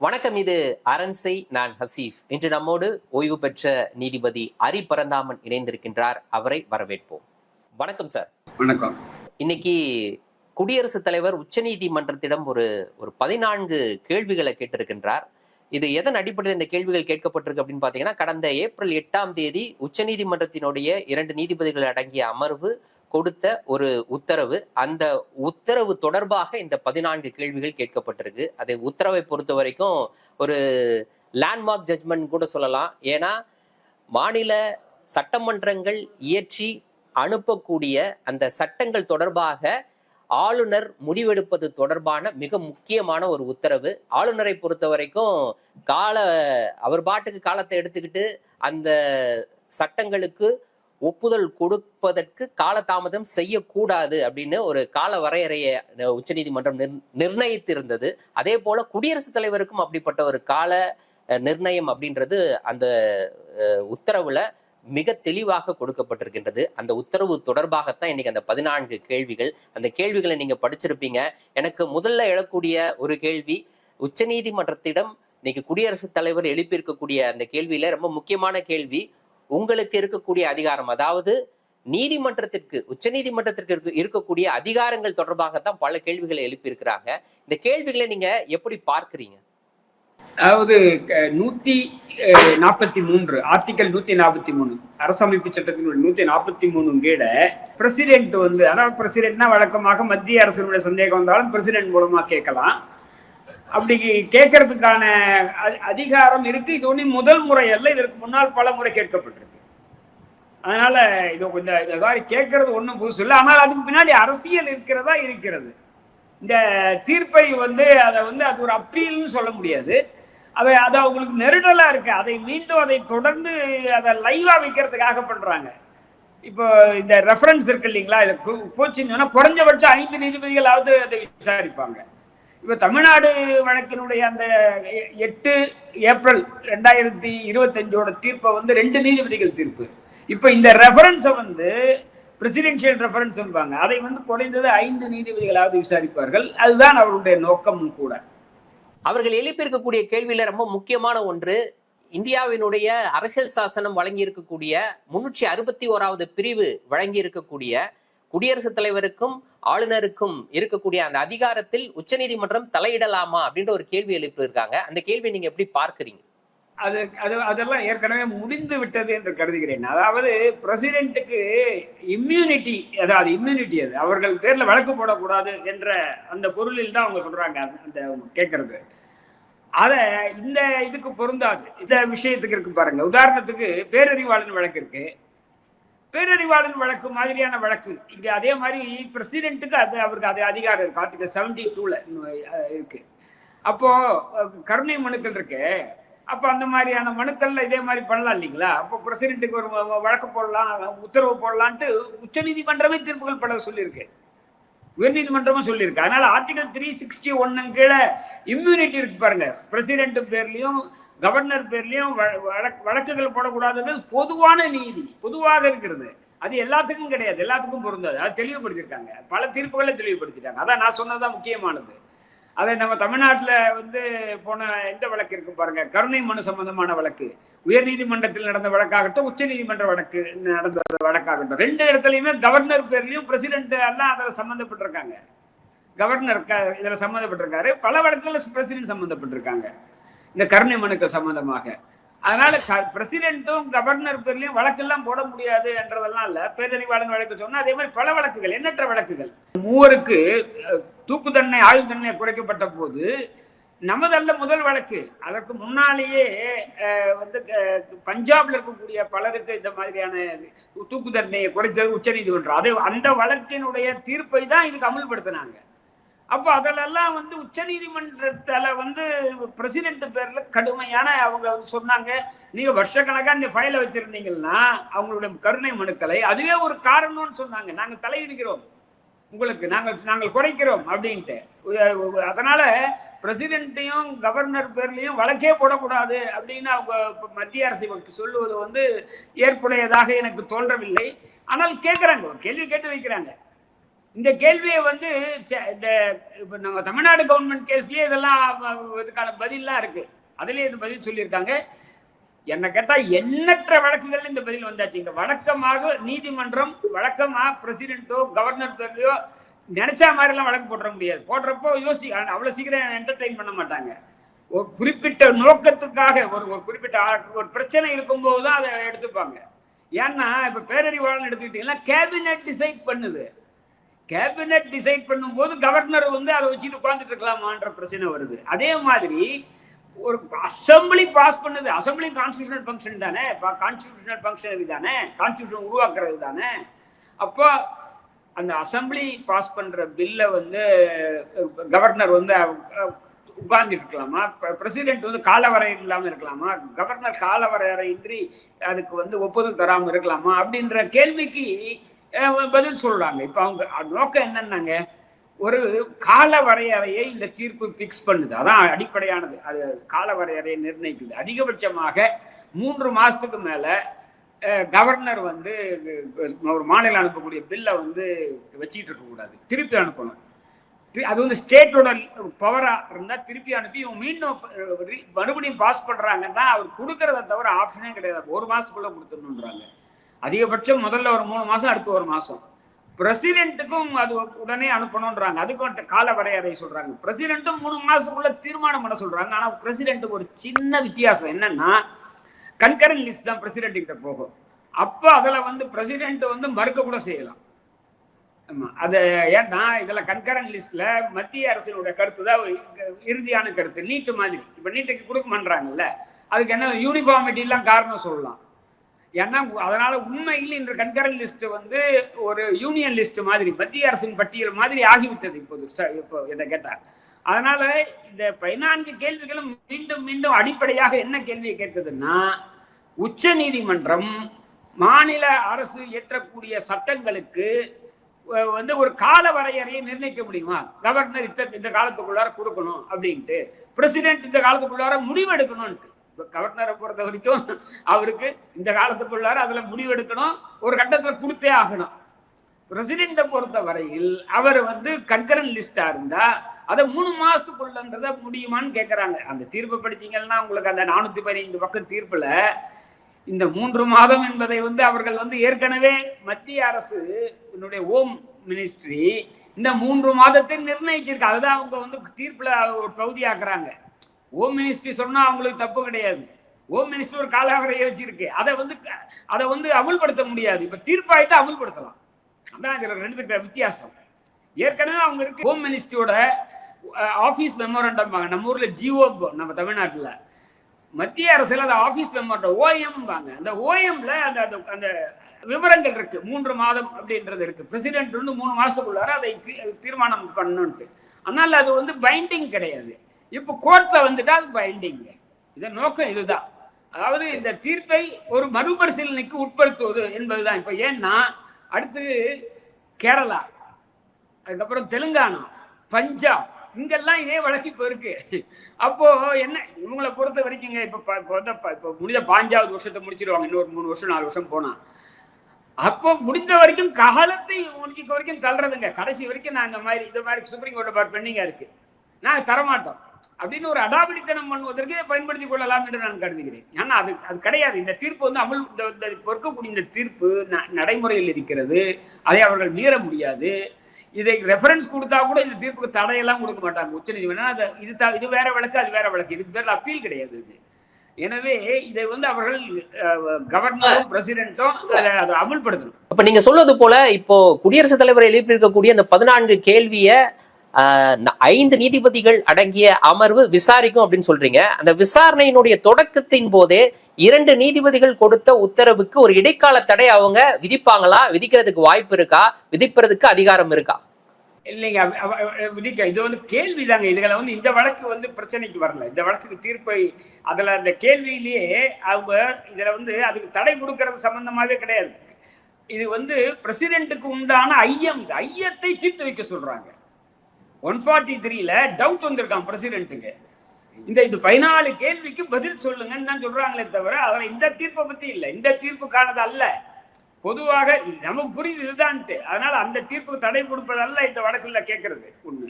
வணக்கம் இது அரண்சை நான் ஹசீஃப். இன்று நம்மோடு ஓய்வு பெற்ற நீதிபதி அரி பரந்தாமன் இணைந்திருக்கின்றார். அவரை வரவேற்போம். வணக்கம் சார். வணக்கம். இன்னைக்கு குடியரசுத் தலைவர் உச்சநீதிமன்றத்திடம் ஒரு ஒரு பதினான்கு கேள்விகளை கேட்டிருக்கின்றார். இது எதன் அடிப்படையில் இந்த கேள்விகள் கேட்கப்பட்டிருக்கு அப்படின்னு பாத்தீங்கன்னா கடந்த ஏப்ரல் எட்டாம் தேதி உச்சநீதிமன்றத்தினுடைய இரண்டு நீதிபதிகள் அடங்கிய அமர்வு கொடுத்த ஒரு உத்தரவு. அந்த உத்தரவு தொடர்பாக இந்த பதினான்கு கேள்விகள் கேட்கப்பட்டிருக்கு. அதை உத்தரவை பொறுத்த வரைக்கும் ஒரு லேண்ட்மார்க் ஜட்ஜ்மெண்ட் கூட சொல்லலாம். ஏன்னா மாநில சட்டமன்றங்கள் இயற்றி அனுப்பக்கூடிய அந்த சட்டங்கள் தொடர்பாக ஆளுநர் முடிவெடுப்பது தொடர்பான மிக முக்கியமான ஒரு உத்தரவு. ஆளுநரை பொறுத்த வரைக்கும் கால அவர் பாட்டுக்கு காலத்தை எடுத்துக்கிட்டு அந்த சட்டங்களுக்கு ஒப்புதல் கொடுப்பதற்கு காலதாமதம் செய்யக்கூடாது அப்படின்னு ஒரு கால வரையறையை உச்சநீதிமன்றம் நிர் நிர்ணயித்திருந்தது. அதே போல குடியரசுத் தலைவருக்கும் அப்படிப்பட்ட ஒரு கால நிர்ணயம் அப்படின்றது அந்த உத்தரவுல மிக தெளிவாக கொடுக்கப்பட்டிருக்கின்றது. அந்த உத்தரவு தொடர்பாகத்தான் இன்னைக்கு அந்த பதினான்கு கேள்விகள். அந்த கேள்விகளை நீங்க படிச்சிருப்பீங்க. எனக்கு முதல்ல எழக்கூடிய ஒரு கேள்வி உச்சநீதிமன்றத்திடம் இன்னைக்கு குடியரசுத் தலைவர் எழுப்பியிருக்கக்கூடிய அந்த கேள்வியில ரொம்ப முக்கியமான கேள்வி உங்களுக்கு இருக்கக்கூடிய அதிகாரம் அதாவது நீதிமன்றத்திற்கு உச்சநீதிமன்றத்திற்கு நீதிமன்றத்திற்கு இருக்கக்கூடிய அதிகாரங்கள் தொடர்பாகத்தான் பல கேள்விகளை எழுப்பியிருக்கிறாங்க. இந்த கேள்விகளை நீங்க எப்படி பார்க்கறீங்க? அதாவது நூத்தி நாற்பத்தி மூன்று ஆர்டிகல் நூத்தி நாற்பத்தி மூணு அரசமைப்பு சட்டத்தினுடைய நூத்தி நாற்பத்தி மூணு கீழ பிரசிடென்ட் வந்து அதாவது பிரசிடென்ட்னா வழக்கமாக மத்திய அரசினுடைய சந்தேகம் வந்தாலும் பிரசிடென்ட் மூலமா கேட்கலாம். அப்படி கேட்கறதுக்கான அதிகாரம் இருக்கு. இது ஒன்றும் முதல் முறை அல்ல. இதற்கு முன்னால் பல முறை கேட்கப்பட்டிருக்கு. அதனால இது கொஞ்சம் இந்த மாதிரி கேட்கறது ஒன்றும் புதுசு இல்லை. ஆனால் அதுக்கு பின்னாடி அரசியல் இருக்கிறதா இருக்கிறது. இந்த தீர்ப்பை வந்து அதை வந்து அது ஒரு அப்பீல்னு சொல்ல முடியாது. அவை அது அவங்களுக்கு நெருடலா இருக்கு. அதை மீண்டும் அதை தொடர்ந்து அதை லைவாக வைக்கிறதுக்காக பண்றாங்க. இப்போ இந்த ரெஃபரன்ஸ் இருக்கு இல்லைங்களா? இதை போச்சுன்னு சொன்னா குறைஞ்சபட்சம் ஐந்து நீதிபதிகளாவது அதை விசாரிப்பாங்க. இப்போ தமிழ்நாடு வழக்கினுடைய அந்த எ- எட்டு ஏப்ரல் ரெண்டாயிரத்தி இருபத்தஞ்சோட தீர்ப்பை வந்து ரெண்டு நீதிபதிகள் தீர்ப்பு. இப்போ இந்த ரெஃபரன்ஸை வந்து பிரசிடென்ஷியல் ரெஃபரன்ஸ் என்பாங்க அதை வந்து குறைந்தது ஐந்து நீதிபதிகளாவது விசாரிப்பார்கள். அதுதான் அவருடைய நோக்கமும் கூட. அவர்கள் எழுப்பியிருக்கக்கூடிய கேள்வியில ரொம்ப முக்கியமான ஒன்று இந்தியாவினுடைய அரசியல் சாசனம் வழங்கி இருக்கக்கூடிய முன்னூற்றி அறுபத்தி ஓராவது பிரிவு வழங்கி இருக்கக்கூடிய குடியரசுத் தலைவருக்கும் ஆளுநருக்கும் இருக்கக்கூடிய அந்த அதிகாரத்தில் உச்சநீதிமன்றம் தலையிடலாமா அப்படின்ற ஒரு கேள்வி எழுப்பியிருக்காங்க. அந்த கேள்வியை நீங்க எப்படி பார்க்கறீங்க? அது அது அதெல்லாம் ஏற்கனவே முடிந்து விட்டது என்று கருதுகிறேன். அதாவது பிரசிடென்ட்டுக்கு இம்யூனிட்டி அதாவது இம்யூனிட்டி அது. அவர்கள் பேரில் வழக்கு போடக்கூடாது என்ற அந்த பொருளில் தான் அவங்க சொல்கிறாங்க அந்த- கேட்குறது. அதை கேட்கறது இந்த இதுக்கு பொருந்தாது. இந்த விஷயத்துக்கு இருக்கு பாருங்க. உதாரணத்துக்கு பேரறிவாளன் வழக்கு இருக்கு. பேரறிவாளன் வழக்கு மாதிரியான வழக்கு. இங்கே அதே மாதிரி பிரசிடென்ட்டுக்கு அது அவருக்கு அது அதிகாரம் இருக்கு. ஆர்டிகல் செவன்டி டூல இருக்கு. அப்போ கருணை மனுக்கள் இருக்கு. அப்போ அந்த மாதிரியான மனுக்கள்ல இதே மாதிரி பண்ணலாம் இல்லைங்களா? அப்போ பிரசிடென்ட்டுக்கு ஒரு வழக்கு போடலாம் உத்தரவு போடலான்ட்டு உச்சநீதிமன்றமே தீர்ப்புகள் பல சொல்லியிருக்கு. உயர்நீதிமன்றமும் சொல்லியிருக்கு. அதனால ஆர்டிகல் த்ரீ சிக்ஸ்டி ஒன்னு கீழே இம்யூனிட்டி இருக்கு பாருங்க. பிரசிடென்ட் பேர்லயும் கவர்னர் பேர்லயும் வ- வழக்குகள் போடக்கூடாதுன்னு பொதுவான நீதி பொதுவாக இருக்கிறது. அது எல்லாத்துக்கும் கிடையாது. எல்லாத்துக்கும் பொருந்தாது. அதை தெளிவுபடுத்தியிருக்காங்க. பல தீர்ப்புகளை தெளிவுபடுத்திட்டாங்க. அதான் நான் சொன்னதுதான் முக்கியமானது. அதை நம்ம தமிழ்நாட்டில் வந்து போன எந்த வழக்கு இருக்கு பாருங்க? கருணை மனு சம்பந்தமான வழக்கு. உயர்நீதிமன்றத்தில் நடந்த வழக்காகட்டும் உச்சநீதிமன்ற வழக்கு நடந்த வழக்காகட்டும். ரெண்டு இடத்துலையுமே கவர்னர் பேர்லையும் பிரசிடென்ட் எல்லாம் அதில் சம்மந்தப்பட்டிருக்காங்க. கவர்னர் க இதில் சம்மந்தப்பட்டிருக்காரு. பல வழக்குகளில் பிரசிடென்ட் சம்மந்தப்பட்டிருக்காங்க. இந்த கருணை மனுக்கள் சம்பந்தமாக. அதனால பிரசிடென்ட்டும் கவர்னர் பேர்லயும் வழக்கெல்லாம் போட முடியாது என்றதெல்லாம் இல்ல. பேரறிவாளன் வழக்கு சொன்னா அதே மாதிரி பல வழக்குகள் எண்ணற்ற வழக்குகள். மூவருக்கு தூக்கு தண்டனை ஆயுள் தண்டனை குறைக்கப்பட்ட போது நமதல்ல முதல் வழக்கு. அதற்கு முன்னாலேயே வந்து பஞ்சாப்ல இருக்கக்கூடிய பலருக்கு இந்த மாதிரியான தூக்கு தண்டனையை குறைத்தது உச்சநீதிமன்றம். அது அந்த வழக்கினுடைய தீர்ப்பை தான் இதுக்கு அமல்படுத்தினாங்க. அப்போ அதிலெல்லாம் வந்து உச்சநீதிமன்றத்தில் வந்து பிரசிடென்ட் பேரில் கடுமையான அவங்க வந்து சொன்னாங்க. நீங்கள் வருஷக்கணக்காக இந்த ஃபைலை வச்சிருந்தீங்கன்னா அவங்களுடைய கருணை மனுக்களை அதுவே ஒரு காரணம்னு சொன்னாங்க. நாங்கள் தலையிடுகிறோம். உங்களுக்கு நாங்கள் நாங்கள் குறைக்கிறோம் அப்படின்ட்டு. அதனால் பிரசிடென்ட்டையும் கவர்னர் பேர்லையும் வழக்கே போடக்கூடாது அப்படின்னு அவங்க இப்போ மத்திய அரசு இவருக்கு சொல்லுவது வந்து ஏற்புடையதாக எனக்கு தோன்றவில்லை. ஆனால் கேட்குறாங்க ஒரு கேள்வி கேட்டு வைக்கிறாங்க. இந்த கேள்வியை வந்து இந்த இப்போ நம்ம தமிழ்நாடு கவர்மெண்ட் கேஸ்லயே இதெல்லாம் இதுக்கான பதிலாம் இருக்கு. அதுலயே இந்த பதில் சொல்லியிருக்காங்க. என்ன கேட்டால் எண்ணற்ற வழக்குகள் இந்த பதில் வந்தாச்சு. இங்கே வழக்கமாக நீதிமன்றம் வழக்கமாக பிரசிடென்ட்டோ கவர்னர் பேர்லையோ நினைச்சா மாதிரிலாம் வழக்கு போட்டுற முடியாது. போடுறப்போ யோசி அவ்வளோ சீக்கிரம் என்டர்டைன் பண்ண மாட்டாங்க. ஒரு குறிப்பிட்ட நோக்கத்துக்காக ஒரு ஒரு குறிப்பிட்ட ஒரு பிரச்சனை இருக்கும்போது தான் அதை எடுத்துப்பாங்க. ஏன்னா இப்போ பேரறிவாளன் எடுத்துக்கிட்டீங்கன்னா கேபினெட் டிசைட் பண்ணுது. கேபினெட் டிசைட் பண்ணும்போது கவர்னர் வந்து அதை வச்சுட்டு உட்காந்துட்டு இருக்கலாமான்ற பிரச்சனை வருது. அதே மாதிரி ஒரு அசம்பிளி பாஸ் பண்ணுது. அசம்பிளி கான்ஸ்டியூஷனல் ஃபங்க்ஷன் தானே? கான்ஸ்டியூஷனல் ஃபங்க்ஷன் தானே? கான்ஸ்டியூஷன் உருவாக்குறது தானே? அப்போ அந்த அசம்பிளி பாஸ் பண்ணுற பில்லை வந்து கவர்னர் வந்து உட்கார்ந்து இருக்கலாமா? பிரசிடென்ட் வந்து காலவரை இல்லாமல் இருக்கலாமா? கவர்னர் காலவரையறை இன்றி அதுக்கு வந்து ஒப்புதல் தராமல் இருக்கலாமா? அப்படின்ற கேள்விக்கு பதில் சொல்றாங்க. இப்போ அவங்க நோக்கம் என்னன்னாங்க ஒரு கால வரையறையை இந்த தீர்ப்பு பிக்ஸ் பண்ணுது. அதான் அடிப்படையானது. அது கால வரையறையை நிர்ணயிக்குது. அதிகபட்சமாக மூன்று மாசத்துக்கு மேல கவர்னர் வந்து ஒரு மாநிலம் அனுப்பக்கூடிய பில்லை வந்து வச்சிட்டு இருக்க கூடாது. திருப்பி அனுப்பணும். அது வந்து ஸ்டேட்டோட பவரா இருந்தா திருப்பி அனுப்பி இவங்க மீண்டும் மறுபடியும் பாஸ் பண்றாங்கன்னா அவர் கொடுக்கறத தவிர ஆப்ஷனே கிடையாது. ஒரு மாசத்துக்குள்ள கொடுத்துடணுன்றாங்க அதிகபட்சம் முதல்ல ஒரு மூணு மாசம் அடுத்து ஒரு மாசம். பிரசிடென்ட்டுக்கும் அது உடனே அனுப்பணும்ன்றாங்க. அதுக்கும் கால வரையறை சொல்றாங்க. பிரசிடென்ட்டும் மூணு மாசத்துக்குள்ள தீர்மானம் பண்ண சொல்றாங்க. ஆனா பிரசிடென்ட்டுக்கு ஒரு சின்ன வித்தியாசம் என்னன்னா கன்கரன் லிஸ்ட் தான் பிரசிடென்ட் கிட்ட போகும். அப்போ அதுல வந்து பிரசிடென்ட் வந்து மறுக்க கூட செய்யலாம். ஆமாம் அது ஏன்னா இதுல கன்கரன் லிஸ்ட்ல மத்திய அரசினுடைய கருத்து தான் இறுதியான கருத்து. நீட்டு மாதிரி. இப்ப நீட்டுக்கு கொடுக்க மாட்டாங்கல்ல அதுக்கு என்ன யூனிஃபார்மிட்டி எல்லாம் காரணம் சொல்லலாம். ஏன்னா அதனால உண்மையில் இன்று கண்கரன் லிஸ்ட் வந்து ஒரு யூனியன் லிஸ்ட் மாதிரி மத்திய அரசின் பட்டியல் மாதிரி ஆகிவிட்டது இப்போது இப்போ இதை கேட்டார் அதனால இந்த பதினான்கு கேள்விகளும் மீண்டும் மீண்டும் அடிப்படையாக என்ன கேள்வியை கேட்குதுன்னா உச்ச நீதிமன்றம் மாநில அரசு இயற்றக்கூடிய சட்டங்களுக்கு வந்து ஒரு கால வரையறையை நிர்ணயிக்க முடியுமா? கவர்னர் இந்த இந்த காலத்துக்குள்ளார கொடுக்கணும் அப்படின்ட்டு பிரசிடென்ட் இந்த காலத்துக்குள்ளார முடிவெடுக்கணும்ன்ட்டு. கவர்னரை பொறுத்த வரைக்கும் அவருக்கு இந்த காலத்துக்குள்ளார அதுல முடிவெடுக்கணும் ஒரு கட்டத்துல கொடுத்தே ஆகணும். பிரசிடெண்ட்டை பொறுத்த வரையில் அவர் வந்து கன்கரன் லிஸ்டா இருந்தா அதை மூணு மாசத்துக்குள்ளன்றத முடியுமான்னு கேட்குறாங்க அந்த தீர்ப்பு படிச்சீங்கன்னா உங்களுக்கு அந்த நானூத்தி பதினைந்து பக்கம் தீர்ப்புல இந்த மூன்று மாதம் என்பதை வந்து அவர்கள் வந்து ஏற்கனவே மத்திய அரசு என்னுடைய ஓம் மினிஸ்ட்ரி இந்த மூன்று மாதத்தை நிர்ணயிச்சிருக்கு. அதுதான் அவங்க வந்து தீர்ப்புல ஒரு பகுதியாக்குறாங்க. ஓம் மினிஸ்ட்ரி சொன்னா அவங்களுக்கு தப்பு கிடையாது. ஓம் மினிஸ்ட்ரி ஒரு காலாவரையை வச்சிருக்கு அதை வந்து அதை வந்து அமுல்படுத்த முடியாது. இப்ப தீர்ப்பாயிட்டு அமுல்படுத்தலாம். அதான் இதுல ரெண்டுத்துக்கு வித்தியாசம். ஏற்கனவே அவங்க இருக்கு. ஹோம் மினிஸ்ட்ரியோட ஆஃபீஸ் மெமோரண்டம் நம்ம ஊர்ல ஜிஓ நம்ம தமிழ்நாட்டில். மத்திய அரசுல அந்த ஆஃபீஸ் மெமோரண்டம் ஓஎம் வாங்க. அந்த ஓஎம்ல அந்த அந்த- அந்த விவரங்கள் இருக்கு. மூன்று மாதம் அப்படின்றது இருக்கு. பிரசிடென்ட் வந்து மூணு மாசத்துக்குள்ளார அதை தீர்மானம் பண்ணணும்ட்டு அதனால அது வந்து பைண்டிங் கிடையாது. இப்போ கோர்ட்ல வந்துட்டா அது பைண்டிங் இதன் நோக்கம் இதுதான். அதாவது இந்த தீர்ப்பை ஒரு மறுபரிசீலனைக்கு உட்படுத்துவது என்பதுதான். இப்போ ஏன்னா அடுத்து கேரளா அதுக்கப்புறம் தெலுங்கானா பஞ்சாப் இங்கெல்லாம் இதே வழக்கு இப்போ இருக்கு. அப்போ என்ன இவங்களை பொறுத்த வரைக்குங்க இப்போ இப்போ முடிஞ்ச பாஞ்சாவது வருஷத்தை முடிச்சிருவாங்க. இன்னொரு மூணு வருஷம் நாலு வருஷம் போனா. அப்போ முடிந்த வரைக்கும் காலத்தை முடிக்க வரைக்கும் தள்ளுறதுங்க. கடைசி வரைக்கும் நான் இந்த மாதிரி இந்த மாதிரி சுப்ரீம் கோர்ட்ல பார் பெண்டிங்கா இருக்கு. நாங்க தரமாட்டோம். அப்படின்னு ஒரு அடாவடித்தனம் பண்ணுவதற்கு இதை கொள்ளலாம் என்று நான் கருதுகிறேன். ஏன்னா அது அது கிடையாது. இந்த தீர்ப்பு வந்து அமல் இந்த இந்த இந்த தீர்ப்பு நடைமுறையில் இருக்கிறது. அதை அவர்கள் மீற முடியாது. இதை ரெஃபரன்ஸ் கொடுத்தா கூட இந்த தீர்ப்புக்கு தடையெல்லாம் கொடுக்க மாட்டாங்க. உச்சநீதிமன்றம் அது இது த- இது வேற வழக்கு அது வேற வழக்கு. இதுக்கு பேரில் அப்பீல் கிடையாது இது. எனவே இதை வந்து அவர்கள் கவர்னரும் பிரசிடென்ட்டும் அதை அமல்படுத்தணும். அப்ப நீங்க சொல்வது போல இப்போ குடியரசுத் தலைவர் எழுப்பியிருக்கக்கூடிய அந்த பதினான்கு கேள்வியை ஐந்து நீதிபதிகள் அடங்கிய அமர்வு விசாரிக்கும் அப்படின்னு சொல்றீங்க. அந்த விசாரணையினுடைய தொடக்கத்தின் போதே இரண்டு நீதிபதிகள் கொடுத்த உத்தரவுக்கு ஒரு இடைக்கால தடை அவங்க விதிப்பாங்களா? விதிக்கிறதுக்கு வாய்ப்பு இருக்கா? விதிப்பதற்கு அதிகாரம் இருக்கா? இல்லைங்க விதிக்க இது வந்து கேள்வி தாங்க இதுகளை வந்து இந்த வழக்கு வந்து பிரச்சனைக்கு வரல. இந்த வழக்குக்கு தீர்ப்பை அதுல அந்த கேள்வியிலேயே அவங்க இதுல வந்து அதுக்கு தடை கொடுக்கறது சம்பந்தமாவே கிடையாது. இது வந்து பிரசிடென்ட்டுக்கு உண்டான ஐயம் ஐயத்தை தீர்த்து வைக்க சொல்றாங்க. ஒன் ஃபார்ட்டி த்ரீல டவுட் வந்திருக்கான் பிரசிடென்ட்டுங்க இந்த இது பதினாலு கேள்விக்கு பதில் சொல்லுங்கன்னு தான் சொல்றாங்களே தவிர அதில் இந்த தீர்ப்பை பத்தி இல்லை. இந்த தீர்ப்புக்கானது அல்ல. பொதுவாக நமக்கு புரியுது இதுதான்ட்டு. அதனால அந்த தீர்ப்புக்கு தடை கொடுப்பதல்ல இந்த வழக்குல கேட்கறது ஒண்ணு.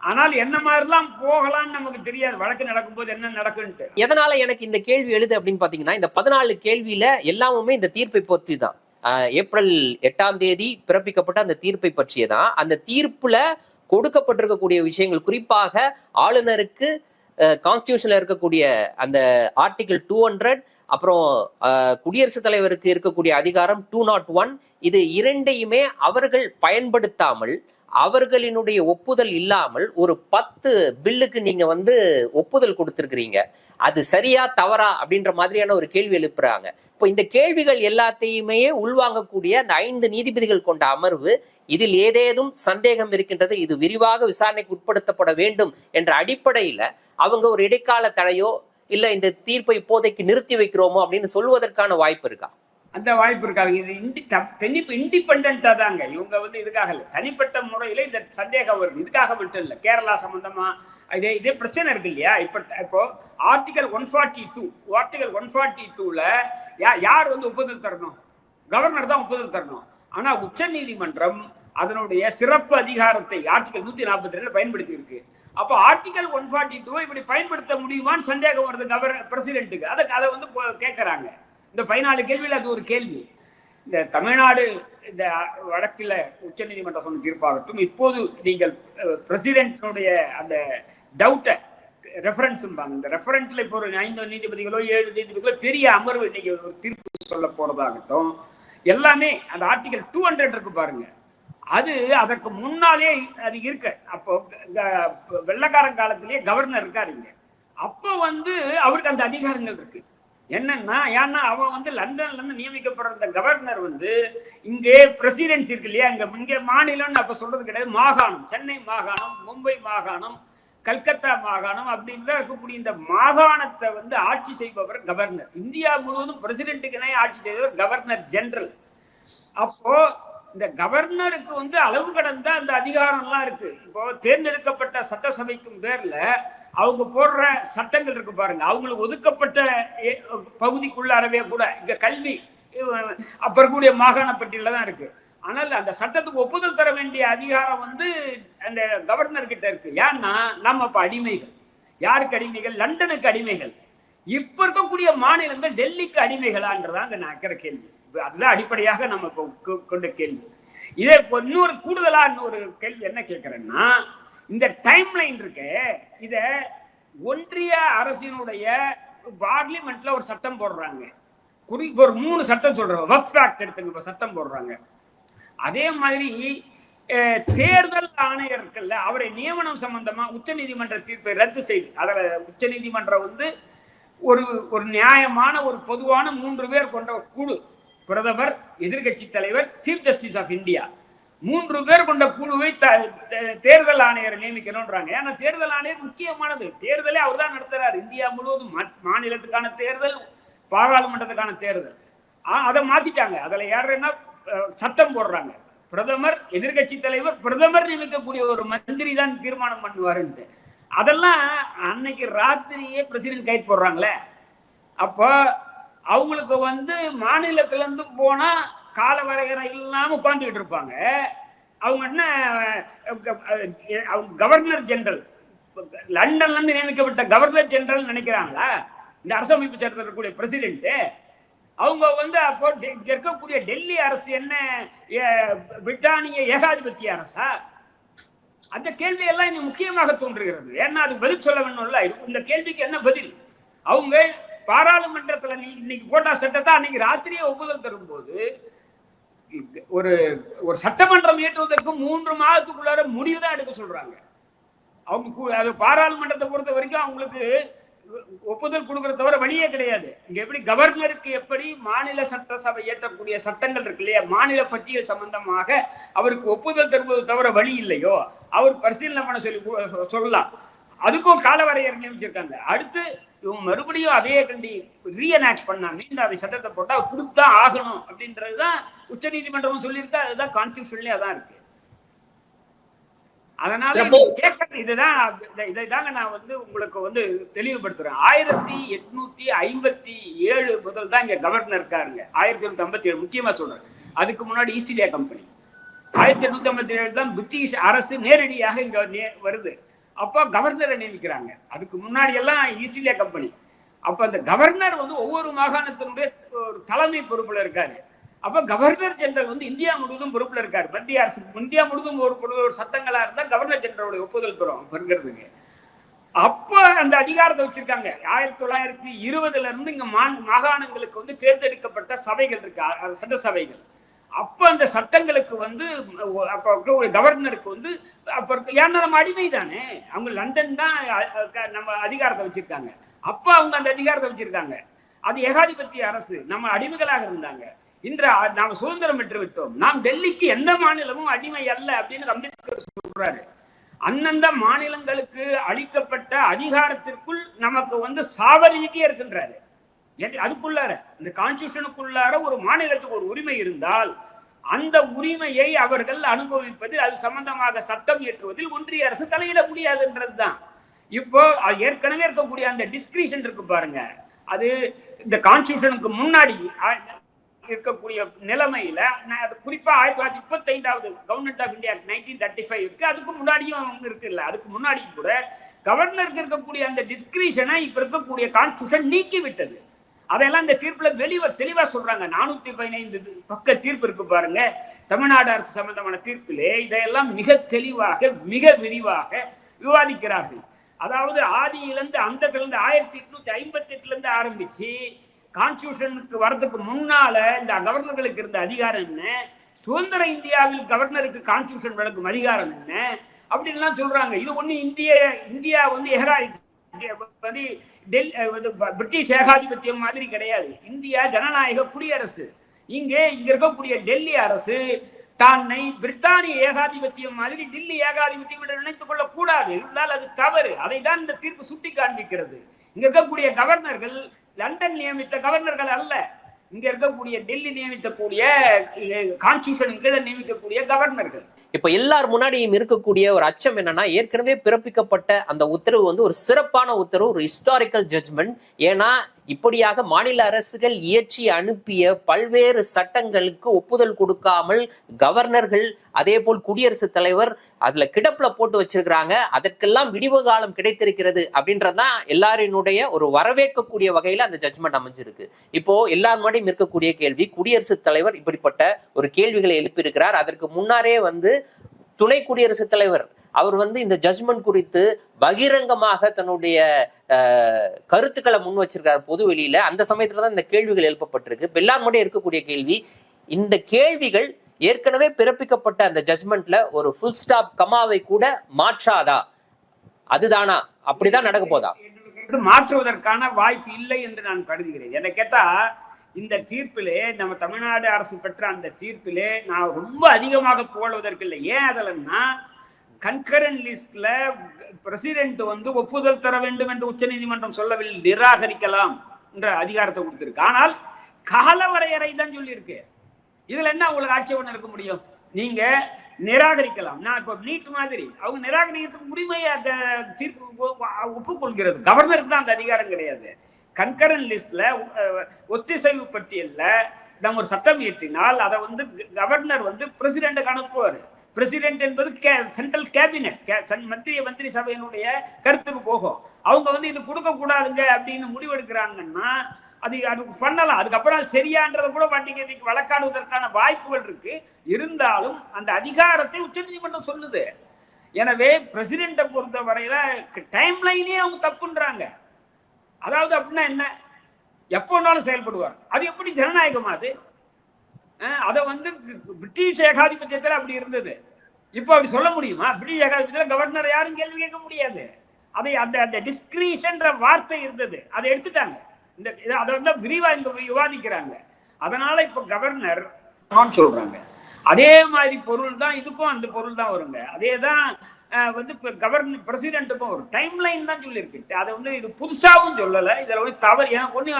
ஆனால் என்ன மாதிரிலாம் போகலாம்னு நமக்கு தெரியாது. வழக்கு நடக்கும் போது என்ன நடக்குன்ட்டு. எதனால எனக்கு இந்த கேள்வி எழுது அப்படின்னு பாத்தீங்கன்னா இந்த பதினாலு கேள்வியில எல்லாமுமே இந்த தீர்ப்பை பற்றி தான் ஏப்ரல் எட்டாம் தேதி பிறப்பிக்கப்பட்ட அந்த தீர்ப்பை பற்றியதான். அந்த தீர்ப்புல கொடுக்கப்பட்டிருக்கக்கூடிய விஷயங்கள். குறிப்பாக ஆளுநருக்கு கான்ஸ்டியூஷன்ல இருக்கக்கூடிய அந்த ஆர்டிகிள் டூ ஹண்ட்ரட் அப்புறம் குடியரசுத் தலைவருக்கு இருக்கக்கூடிய அதிகாரம் டூ நாட் ஒன் இது இரண்டையுமே அவர்கள் பயன்படுத்தாமல் அவர்களினுடைய ஒப்புதல் இல்லாமல் ஒரு பத்து பில்லுக்கு நீங்க வந்து ஒப்புதல் கொடுத்துருக்கிறீங்க. அது சரியா தவறா அப்படின்ற மாதிரியான ஒரு கேள்வி எழுப்புறாங்க. இப்போ இந்த கேள்விகள் எல்லாத்தையுமே உள்வாங்கக்கூடிய அந்த ஐந்து நீதிபதிகள் கொண்ட அமர்வு இதில் ஏதேனும் சந்தேகம் இருக்கின்றது இது விரிவாக விசாரணைக்கு உட்படுத்தப்பட வேண்டும் என்ற அடிப்படையில அவங்க ஒரு இடைக்கால தடையோ இல்ல இந்த தீர்ப்பை இப்போதைக்கு நிறுத்தி வைக்கிறோமோ அப்படின்னு சொல்வதற்கான வாய்ப்பு இருக்கா? அந்த வாய்ப்பு இருக்காது இது இண்டி தனிப்பு இண்டிபெண்டா தாங்க. இவங்க வந்து இதுக்காக இல்லை. தனிப்பட்ட முறையில இந்த சந்தேகம் வருது இதுக்காக மட்டும் இல்லை. கேரளா சம்பந்தமா இதே இதே பிரச்சனை இருக்கு இல்லையா? இப்ப இப்போ article one forty two article one forty டூல யார் வந்து ஒப்புதல் தரணும்? கவர்னர் தான் ஒப்புதல் தரணும். ஆனா உச்ச நீதிமன்றம் அதனுடைய சிறப்பு அதிகாரத்தை ஆர்டிகல் நூத்தி நாற்பத்தி ரெண்டுல பயன்படுத்தி இருக்கு அப்போ ஆர்டிகல் ஒன் ஃபார்ட்டி டூ இப்படி பயன்படுத்த முடியுமான்னு சந்தேகம் வருது கவர்னர் பிரசிடென்ட்டுக்கு அதை அதை வந்து கேட்குறாங்க கேட்கறாங்க இந்த பதினாலு கேள்வியில் அது ஒரு கேள்வி. இந்த தமிழ்நாடு இந்த வழக்கில் உச்சநீதிமன்றம் சொன்ன தீர்ப்பாகட்டும் இப்போது நீங்கள் பிரசிடென்ட்னுடைய அந்த டவுட்டை ரெஃபரன்ஸும்பாங்க இந்த ரெஃபரன்ஸில் இப்போ ஒரு ஐந்து நீதிபதிகளோ ஏழு நீதிபதிகளோ பெரிய அமர்வு இன்னைக்கு ஒரு தீர்ப்பு சொல்ல போகிறதாகட்டும் எல்லாமே அந்த ஆர்டிகல் டூ ஹண்ட்ரட் இருக்கு பாருங்கள் அது அதற்கு முன்னாலே அது இருக்கு. அப்போ வெள்ளக்காரன் காலத்திலேயே கவர்னர் இருக்காருங்க அப்போ வந்து அவருக்கு அந்த அதிகாரங்கள் இருக்கு. என்னன்னா ஏன்னா அவன் வந்து லண்டன்ல இருந்து நியமிக்கப்படுற அந்த கவர்னர் வந்து இங்கே பிரசிடென்சி இருக்கு இல்லையா? இங்க இங்க மாநிலம்னு அப்ப சொல்றது கிடையாது. மாகாணம். சென்னை மாகாணம் மும்பை மாகாணம் கல்கத்தா மாகாணம் அப்படின்னு இருக்கக்கூடிய இந்த மாகாணத்தை வந்து ஆட்சி செய்பவர் கவர்னர் இந்தியா முழுவதும் பிரசிடென்ட்டுக்கு ஆட்சி செய்தவர் கவர்னர் ஜெனரல் அப்போ இந்த கவர்னருக்கு வந்து அளவு கடந்த அந்த அதிகாரம்லாம் இருக்கு. இப்போ தேர்ந்தெடுக்கப்பட்ட சட்டசபைக்கும் பேர்ல அவங்க போடுற சட்டங்கள் இருக்கு பாருங்க. அவங்களுக்கு ஒதுக்கப்பட்ட பகுதிக்குள்ளாரவே கூட இங்க கல்வி அப்புறம் கூடிய இருக்கக்கூடிய மாகாண பட்டியல தான் இருக்கு. ஆனால் அந்த சட்டத்துக்கு ஒப்புதல் தர வேண்டிய அதிகாரம் வந்து அந்த கவர்னர் கிட்ட இருக்கு. ஏன்னா நம்ம இப்ப அடிமைகள். யாருக்கு அடிமைகள்? லண்டனுக்கு அடிமைகள். இப்ப இருக்கக்கூடிய மாநிலங்கள் டெல்லிக்கு அடிமைகளான்றதாங்க நான் கேள்வி. அதுதான் அடிப்படையாக நம்ம இப்போ கொண்ட கேள்வி. இதே இப்போ இன்னொரு கூடுதலா இன்னொரு கேள்வி என்ன கேட்கிறேன்னா இந்த டைம் லைன் இருக்கு இத ஒன்றிய அரசினுடைய பார்லிமெண்ட்ல ஒரு சட்டம் போடுறாங்க. குறி ஒரு மூணு சட்டம் சொல்றாங்க ஒர்க் ஃபேக்ட் எடுத்துங்க இப்போ சட்டம் போடுறாங்க. அதே மாதிரி தேர்தல் ஆணையர் இருக்குல்ல அவரை நியமனம் சம்பந்தமா உச்சநீதிமன்ற தீர்ப்பை ரத்து செய்து அதில் உச்சநீதிமன்றம் வந்து ஒரு ஒரு நியாயமான ஒரு பொதுவான மூன்று பேர் கொண்ட ஒரு குழு. பிரதமர் எதிர்க்கட்சி தலைவர் சீஃப் ஜஸ்டிஸ் ஆஃப் இந்தியா மூன்று பேர் கொண்ட குழுவை த- தேர்தல் ஆணையர் நியமிக்கணும்ன்றாங்க. ஏன்னா தேர்தல் ஆணையர் முக்கியமானது. தேர்தலே அவர் தான் நடத்துறாரு. இந்தியா முழுவதும் மாநிலத்துக்கான தேர்தல் பாராளுமன்றத்துக்கான தேர்தல். அதை மாத்திட்டாங்க. அதில் யாருன்னா சட்டம் போடுறாங்க. பிரதமர் எதிர்க்கட்சி தலைவர் பிரதமர் நியமிக்கக்கூடிய ஒரு மந்திரி தான் தீர்மானம் பண்ணுவாருன்ட்டு. அதெல்லாம் அன்னைக்கு ராத்திரியே பிரசிடென்ட் கைட் போடுறாங்களே. அப்போ அவங்களுக்கு வந்து மாநிலத்திலேருந்து இருந்து கால வரையறை இல்லாமல் உட்காந்துக்கிட்டு இருப்பாங்க. அவங்க என்ன அவங்க கவர்னர் ஜெனரல் லண்டன்லேருந்து நியமிக்கப்பட்ட கவர்னர் ஜெனரல் நினைக்கிறாங்களா? இந்த அரசமைப்பு சட்டத்தில் இருக்கக்கூடிய பிரசிடென்ட்டு அவங்க வந்து அப்போ டெ- இருக்கக்கூடிய டெல்லி அரசு என்ன பிரிட்டானிய ஏகாதிபத்திய அரசா? அந்த கேள்வியெல்லாம் இன்னும் முக்கியமாக தோன்றுகிறது. ஏன்னா அதுக்கு பதில் சொல்ல வேணும்ல. இந்த கேள்விக்கு என்ன பதில்? அவங்க பாராளுமன்றத்துல நீ இன்னைக்கு போட்டா சட்டத்தை அன்னைக்கு ராத்திரியே ஒப்புதல் தரும்போது ஒரு ஒரு சட்டமன்றம் இயற்றுவதற்கு மூன்று மாதத்துக்குள்ளார முடிவு தான் எடுக்க சொல்றாங்க. அவங்க அது பாராளுமன்றத்தை பொறுத்த வரைக்கும் அவங்களுக்கு ஒப்புதல் கொடுக்கற தவிர வழியே கிடையாது. இங்க எப்படி கவர்னருக்கு எப்படி மாநில சட்டசபை இயற்றக்கூடிய சட்டங்கள் இருக்கு இல்லையா? மாநில பட்டியல் சம்பந்தமாக அவருக்கு ஒப்புதல் தருவது தவிர வழி இல்லையோ? அவர் பரிசீலனை பண்ண சொல்லி சொல்லலாம். அதுக்கும் காலவரையறை நியமிச்சிருக்காங்க. அடுத்து இவங்க மறுபடியும் அதே கண்டி ரீஎனாக்ட் பண்ணா மீண்டும் அதை சட்டத்தை போட்டா கொடுத்தா ஆகணும் அப்படின்றது தான் உச்ச நீதிமன்றமும் சொல்லியிருக்கு அதுதான் கான்ஸ்டியூஷன்லயே அதான் இருக்கு. அதனால இதுதான் இதை- தாங்க நான் வந்து உங்களுக்கு வந்து தெளிவுபடுத்துறேன். ஆயிரத்தி எட்நூத்தி ஐம்பத்தி ஏழு முதல் தான் இங்க கவர்னர் இருக்காருங்க. ஆயிரத்தி எட்நூத்தி ஐம்பத்தி ஏழு முக்கியமா சொல்றேன். அதுக்கு முன்னாடி ஈஸ்ட் இந்தியா கம்பெனி ஆயிரத்தி எட்நூத்தி ஐம்பத்தி ஏழு தான் பிரிட்டிஷ் அரசு நேரடியாக இங்க வருது. அப்போ கவர்னரை நியமிக்கிறாங்க. அதுக்கு முன்னாடி எல்லாம் ஈஸ்ட் இந்தியா கம்பெனி அப்போ அந்த கவர்னர் வந்து ஒவ்வொரு மாகாணத்தினுடைய ஒரு தலைமை பொறுப்பில் இருக்காரு. அப்போ கவர்னர் ஜெனரல் வந்து இந்தியா முழுவதும் பொறுப்பில் இருக்கார். மத்திய அரசு இந்தியா முழுவதும் ஒரு ஒரு சட்டங்களாக இருந்தால் கவர்னர் ஜெனரலுடைய ஒப்புதல் பெறும் பெறுங்கிறதுக்கு அப்போ அந்த அதிகாரத்தை வச்சிருக்காங்க. ஆயிரத்தி தொள்ளாயிரத்தி இருபதுல இருந்து இங்க மா- மாகாணங்களுக்கு வந்து தேர்ந்தெடுக்கப்பட்ட சபைகள் இருக்கு. சட்டசபைகள் சட்ட சபைகள் அப்ப அந்த சட்டங்களுக்கு வந்து அப்போ ஒரு கவர்னருக்கு வந்து அப்ப ஏன்னா நம்ம அடிமை தானே அவங்க லண்டன் தான் நம்ம அதிகாரத்தை வச்சிருக்காங்க. அப்ப அவங்க அந்த அதிகாரத்தை வச்சிருக்காங்க. அது ஏகாதிபத்திய அரசு நம்ம அடிமைகளாக இருந்தாங்க. இன்று நாம் சுதந்திரம் பெற்று விட்டோம். நாம் டெல்லிக்கு எந்த மாநிலமும் அடிமை அல்ல அப்படின்னு அம்பேத்கர் சொல்றாரு. அந்தந்த மாநிலங்களுக்கு அளிக்கப்பட்ட அதிகாரத்திற்குள் நமக்கு வந்து சாவரினிட்டியே இருக்கின்றாரு. அதுக்குள்ளார இந்த கான்ஸ்டியூஷனுக்குள்ளார ஒரு மாநிலத்துக்கு ஒரு உரிமை இருந்தால் அந்த உரிமையை அவர்கள் அனுபவிப்பதில் அது சம்பந்தமாக சட்டம் இயற்றுவதில் ஒன்றிய அரசு தலையிட முடியாதுன்றதுதான். இப்போ ஏற்கனவே இருக்கக்கூடிய அந்த டிஸ்கிரிஷன் இருக்கு பாருங்க. அது இந்த கான்ஸ்டியூஷனுக்கு முன்னாடி இருக்கக்கூடிய நிலைமையில நான் அது குறிப்பா ஆயிரத்தி தொள்ளாயிரத்தி முப்பத்தி ஐந்தாவது government of India nineteen thirty five இருக்கு. அதுக்கு முன்னாடியும் இருக்குல்ல. அதுக்கு முன்னாடி கூட கவர்னருக்கு இருக்கக்கூடிய அந்த டிஸ்கிரிஷனை இப்ப இருக்கக்கூடிய கான்ஸ்டியூஷன் நீக்கி அதையெல்லாம் அதெல்லாம் இந்த தீர்ப்புல வெளிவ தெளிவா சொல்றாங்க. நானூத்தி பதினைந்து பக்க தீர்ப்பு இருக்கு பாருங்க. தமிழ்நாடு அரசு சம்பந்தமான தீர்ப்பிலே இதையெல்லாம் மிக தெளிவாக மிக விரிவாக விவாதிக்கிறார்கள். அதாவது ஆதியிலிருந்து அந்தத்திலிருந்து ஆயிரத்தி எட்நூத்தி ஐம்பத்தி எட்டுல இருந்து ஆரம்பிச்சு கான்ஸ்டியூஷனுக்கு வரதுக்கு முன்னால இந்த கவர்னர்களுக்கு இருந்த அதிகாரம் என்ன? சுதந்திர இந்தியாவில் கவர்னருக்கு கான்ஸ்டியூஷன் வழங்கும் அதிகாரம் என்ன? அப்படின்லாம் சொல்றாங்க. இது ஒண்ணு இந்திய இந்தியா வந்து எகராயிட்டு வந்து டெல் வந்து பிரிட்டிஷ் ஏகாதிபத்தியம் மாதிரி கிடையாது. இந்தியா ஜனநாயக குடியரசு. இங்கே இங்க இருக்கக்கூடிய டெல்லி அரசு தன்னை பிரிட்டானிய ஏகாதிபத்தியம் மாதிரி டில்லி ஏகாதிபத்தியம் என்று நினைத்துக் கொள்ளக்கூடாது. இருந்தால் அது தவறு. அதை தான் இந்த தீர்ப்பு சுட்டி காண்பிக்கிறது இங்க இருக்கக்கூடிய கவர்னர்கள் லண்டன் நியமித்த கவர்னர்கள் அல்ல. இங்க இருக்கக்கூடிய டெல்லி நியமிக்கக்கூடிய கான்ஸ்டியூஷன் கீழே நியமிக்கக்கூடிய கவர்னர்கள். இப்ப எல்லார் முன்னாடியும் இருக்கக்கூடிய ஒரு அச்சம் என்னன்னா ஏற்கனவே பிறப்பிக்கப்பட்ட அந்த உத்தரவு வந்து ஒரு சிறப்பான உத்தரவு ஒரு ஹிஸ்டாரிக்கல் ஜட்ஜ்மெண்ட் ஏன்னா இப்படியாக மாநில அரசுகள் இயற்றி அனுப்பிய பல்வேறு சட்டங்களுக்கு ஒப்புதல் கொடுக்காமல் கவர்னர்கள் அதே போல் குடியரசுத் தலைவர் அதுல கிடப்புல போட்டு வச்சிருக்கிறாங்க. அதற்கெல்லாம் விடிவு காலம் கிடைத்திருக்கிறது அப்படின்றதான் எல்லாரினுடைய ஒரு வரவேற்கக்கூடிய வகையில அந்த ஜட்ஜ்மெண்ட் அமைஞ்சிருக்கு. இப்போ எல்லார் முன்னாடியும் இருக்கக்கூடிய கேள்வி குடியரசுத் தலைவர் இப்படிப்பட்ட ஒரு கேள்விகளை எழுப்பியிருக்கிறார். அதற்கு முன்னாரே வந்து துணை குடியரசுத் தலைவர் அவர் வந்து இந்த ஜட்ஜ்மெண்ட் குறித்து பகிரங்கமாக தன்னுடைய கருத்துக்களை முன் வச்சிருக்காரு பொது வெளியில. அந்த சமயத்துல தான் இந்த கேள்விகள் எழுப்பப்பட்டிருக்கு. எல்லாருமே இருக்கக்கூடிய கேள்வி இந்த கேள்விகள் ஏற்கனவே பிறப்பிக்கப்பட்ட அந்த ஜட்ஜ்மெண்ட்ல ஒரு ஃபுல் ஸ்டாப் கமாவை கூட மாற்றாதா? அதுதானா? அப்படிதான் நடக்க போதா? மாற்றுவதற்கான வாய்ப்பு இல்லை என்று நான் கருதுகிறேன். என்னை கேட்டா இந்த தீர்ப்பிலே நம்ம தமிழ்நாடு அரசு பெற்ற அந்த தீர்ப்பிலே நான் ரொம்ப அதிகமாக புகழ்வதற்கு இல்லை. ஏன் அதெல்லாம் கன்கரன் லிஸ்ட்ல பிரசிடென்ட் வந்து ஒப்புதல் தர வேண்டும் என்று உச்சநீதிமன்றம் சொல்லவில்லை நிராகரிக்கலாம் என்ற அதிகாரத்தை கொடுத்திருக்கு. ஆனால் காலவரையறை தான் சொல்லியிருக்கு. இதுல என்ன உங்களுக்கு ஆட்சேபணம் இருக்க முடியும்? நீங்க நிராகரிக்கலாம். நான் இப்போ நீட் மாதிரி அவங்க நிராகரிக்கிறதுக்கு உரிமையை அந்த தீர்ப்பு ஒப்புக்கொள்கிறது. கவர்னருக்கு தான் அந்த அதிகாரம் கிடையாது. கன்கரன் லிஸ்ட்ல ஒத்திசைவு பட்டியல்ல நம்ம ஒரு சட்டம் இயற்றினால் அதை வந்து கவர்னர் வந்து பிரசிடென்ட் அனுப்புவார். பிரசிடென்ட் என்பது கே சென்ட்ரல் கேபினெட் மத்திய மந்திரி சபையினுடைய கருத்துக்கு போகும். அவங்க வந்து இது கொடுக்கக்கூடாதுங்க அப்படின்னு முடிவெடுக்கிறாங்கன்னா அது அது பண்ணலாம். அதுக்கப்புறம் சரியான்றதை கூட வண்டிக்கு இன்னைக்கு வழக்காடுவதற்கான வாய்ப்புகள் இருக்கு. இருந்தாலும் அந்த அதிகாரத்தை உச்சநீதிமன்றம் சொல்லுது. எனவே பிரசிடென்ட்டை பொறுத்த வரையில டைம் லைனே அவங்க தப்புன்றாங்க. அதாவது அப்படின்னா என்ன? எப்போ வேணாலும் செயல்படுவார். அது எப்படி ஜனநாயகமா அது? அதை வந்து பிரிட்டிஷ் ஏகாதிபத்தியத்தில் அப்படி இருந்தது. இப்போ அப்படி சொல்ல முடியுமா? பிரிட்டிஷ் ஏகாதிபத்தியத்தில் கவர்னர் யாரும் கேள்வி கேட்க முடியாது. அதை அந்த அந்த டிஸ்கிரீஷன்ற வார்த்தை இருந்தது. அதை எடுத்துட்டாங்க. இந்த இதை- அதை வந்து விரிவாக இங்கே விவாதிக்கிறாங்க. அதனால இப்போ கவர்னர் சொல்றாங்க. அதே மாதிரி பொருள் தான் இதுக்கும் அந்த பொருள் தான் வருங்க. அதே தான் வந்து இப்போ கவர்னர் பிரசிடென்ட்டுக்கும் ஒரு டைம் லைன் தான் சொல்லியிருக்கு. அதை வந்து இது புதுசாகவும் சொல்லலை. இதில் வந்து தவறு. எனக்கு ஒன்று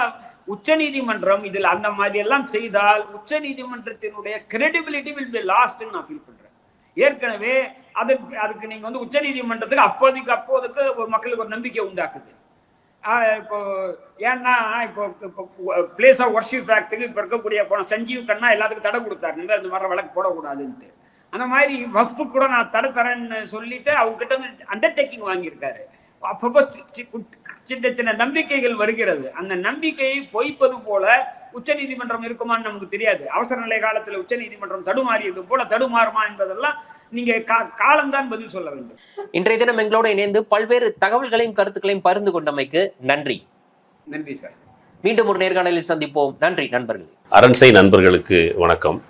உச்ச நீதிமன்றம் இதில் அந்த மாதிரி எல்லாம் செய்தால் உச்ச நீதிமன்றத்தினுடைய கிரெடிபிலிட்டி வில் பி லாஸ்ட்னு நான் ஃபீல் பண்ணுறேன் ஏற்கனவே அதுக்கு அதுக்கு நீங்கள் வந்து உச்சநீதிமன்றத்துக்கு அப்போதைக்கு அப்போதைக்கு ஒரு மக்களுக்கு ஒரு நம்பிக்கை உண்டாக்குது. இப்போ ஏன்னா இப்போ இப்போ பிளேஸ் ஆஃப் ஒர்ஷிப் ஆக்டுக்கு இப்போ இருக்கக்கூடிய போன சஞ்சீவ் கண்ணா எல்லாத்துக்கும் தடை கொடுத்தாரு. அந்த இந்த மாதிரி வழக்கு போடக்கூடாதுன்ட்டு. அந்த மாதிரி வஃப் கூட நான் தடை தரேன்னு சொல்லிட்டு அவங்க கிட்ட வந்து அண்டர்டேக்கிங் வாங்கியிருக்காரு. அப்பப்போ சி- சி- குட்- சின்ன சின்ன நம்பிக்கைகள் வருகிறது. அந்த நம்பிக்கையை பொய்ப்பது போல உச்சநீதிமன்றம் இருக்குமான்னு நமக்கு தெரியாது. அவசர நிலை காலத்தில் உச்சநீதிமன்றம் தடுமாறியது போல தடுமாறுமா என்பதெல்லாம் நீங்க கா- காலம்தான் பதில் சொல்ல வேண்டும். இன்றைய தினம் எங்களோடு இணைந்து பல்வேறு தகவல்களையும் கருத்துக்களையும் பகிர்ந்து கொண்டமைக்கு நன்றி. நன்றி சார். மீண்டும் ஒரு நேர்காணலில் சந்திப்போம். நன்றி நண்பர்களே. அரண்சை நண்பர்களுக்கு வணக்கம்.